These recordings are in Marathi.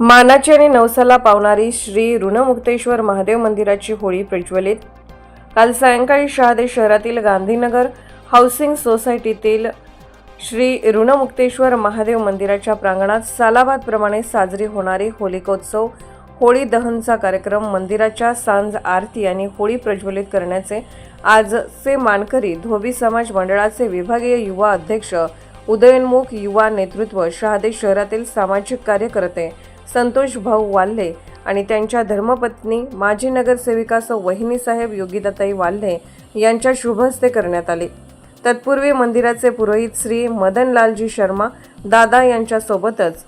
मानाची आणि नवसाला पावणारी श्री ऋणमुक्तेश्वर महादेव मंदिराची होळी प्रज्वलित. काल सायंकाळी शहादे शहरातील गांधीनगर हाऊसिंग सोसायटीतील श्री ऋणमुक्तेश्वर महादेव मंदिराच्या प्रांगणात सालाबादप्रमाणे साजरी होणारी होलिकोत्सव होळी दहनचा कार्यक्रम मंदिराच्या सांज आरती आणि होळी प्रज्वलित करण्याचे आजचे मानकरी धोबी समाज मंडळाचे विभागीय युवा अध्यक्ष उदयोन्मुख युवा नेतृत्व शहादे शहरातील सामाजिक कार्यकर्ते संतोष भाऊ वाल्हे आणि त्यांच्या धर्मपत्नी माजी नगरसेविका सौ वहिनीसाहेब योगिताताई वाल्हे यांच्या शुभहस्ते करण्यात आले. तत्पूर्वी मंदिराचे पुरोहित श्री मदनलालजी शर्मा दादा यांच्यासोबतच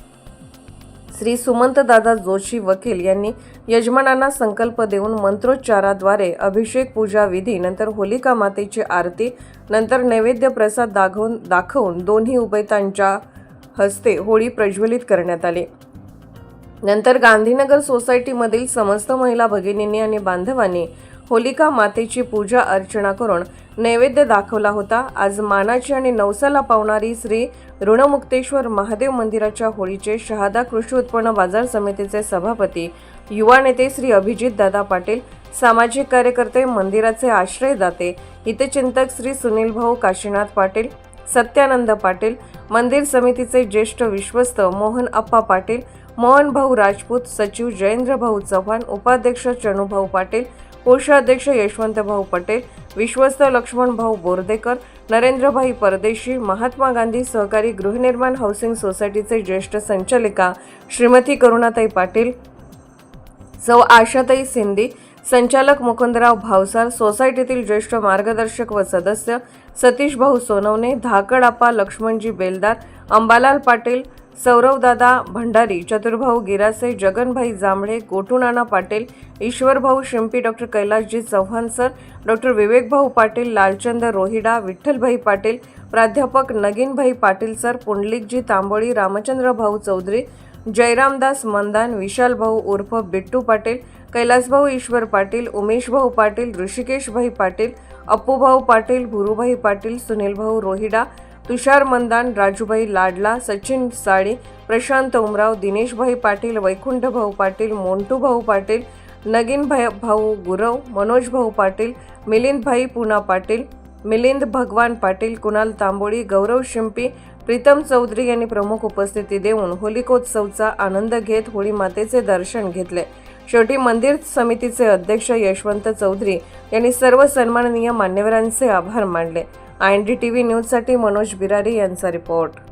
श्री सुमंतदादा जोशी वकील यांनी यजमानांना संकल्प देऊन मंत्रोच्चाराद्वारे अभिषेक पूजा विधी नंतर होलिका मातेची आरती नंतर नैवेद्य प्रसाद दाखवून दाखवून दोन्ही उभयतांच्या हस्ते होळी प्रज्वलित करण्यात आली. नंतर गांधीनगर सोसायटीमधील समस्त महिला भगिनींनी आणि बांधवांनी होलिका मातेची पूजा अर्चना करून नैवेद्य दाखवला होता. आज मानाची आणि नवसाला पावणारी श्री ऋणमुक्तेश्वर महादेव मंदिराच्या होळीचे शहादा कृषी उत्पन्न बाजार समितीचे सभापती युवा नेते श्री अभिजित दादा पाटील सामाजिक कार्यकर्ते मंदिराचे आश्रयदाते हितचिंतक श्री सुनील भाऊ काशीनाथ पाटील सत्यानंद पाटील मंदिर समितीचे ज्येष्ठ विश्वस्त मोहन अप्पा पाटील मोहन भाऊ राजपूत सचिव जयेंद्र भाऊ चव्हाण उपाध्यक्ष चणूभाऊ पाटील कोषाध्यक्ष यशवंतभाऊ पटेल विश्वस्त लक्ष्मणभाऊ बोर्देकर नरेंद्रभाई परदेशी महात्मा गांधी सहकारी गृहनिर्माण हाऊसिंग सोसायटीचे ज्येष्ठ संचालिका श्रीमती करुणाताई पाटील सौ आशाताई सिंधी संचालक मुकुंदराव भावसार सोसायटीतील ज्येष्ठ मार्गदर्शक व सदस्य सतीश भाऊ Sonawane Dhakad Laxmanji Beldar Ambalal Patil Saurabhdada Bhandari Chaturbhau Girase Jaganbhai Jambhale Gotunana Patil Ishwarbhau Shimpi doctor Kailasji Chavan sir doctor Vivekbhau Patil Lalchand Rohida Vitthalbhai Patil प्राध्यापक नगीनभाई पाटील सर पुंडलिकजी तांबोळी रामचंद्रभाऊ चौधरी जयरामदास मंदान विशाल भाऊ उर्फ बिट्टू पाटील कैलासभाऊ ईश्वर पाटील उमेशभाऊ पाटील ऋषिकेशभाई पाटील अप्पूभाऊ पाटील भुरुभाई पाटील सुनीलभाऊ रोहिडा तुषार मंदान राजूभाई लाडला सचिन साळी प्रशांत उमराव दिनेशभाई पाटील वैकुंठभाऊ पाटील मोंटू भाऊ पाटील नगीन भाई भाऊ गुरव मनोज भाऊ पाटील मिलिंदभाई पुना पाटील मिलिंद भगवान पाटील कुणाल तांबोळी गौरव शिंपी प्रीतम चौधरी यांनी प्रमुख उपस्थिती देऊन होलिकोत्सवचा आनंद घेत होळी मातेचे दर्शन घेतले. शेवटी मंदिर समितीचे अध्यक्ष यशवंत चौधरी यांनी सर्व सन्माननीय मान्यवरांचे आभार मानले. I N D T V न्यूजसाठी मनोज बिरारी यांचा रिपोर्ट.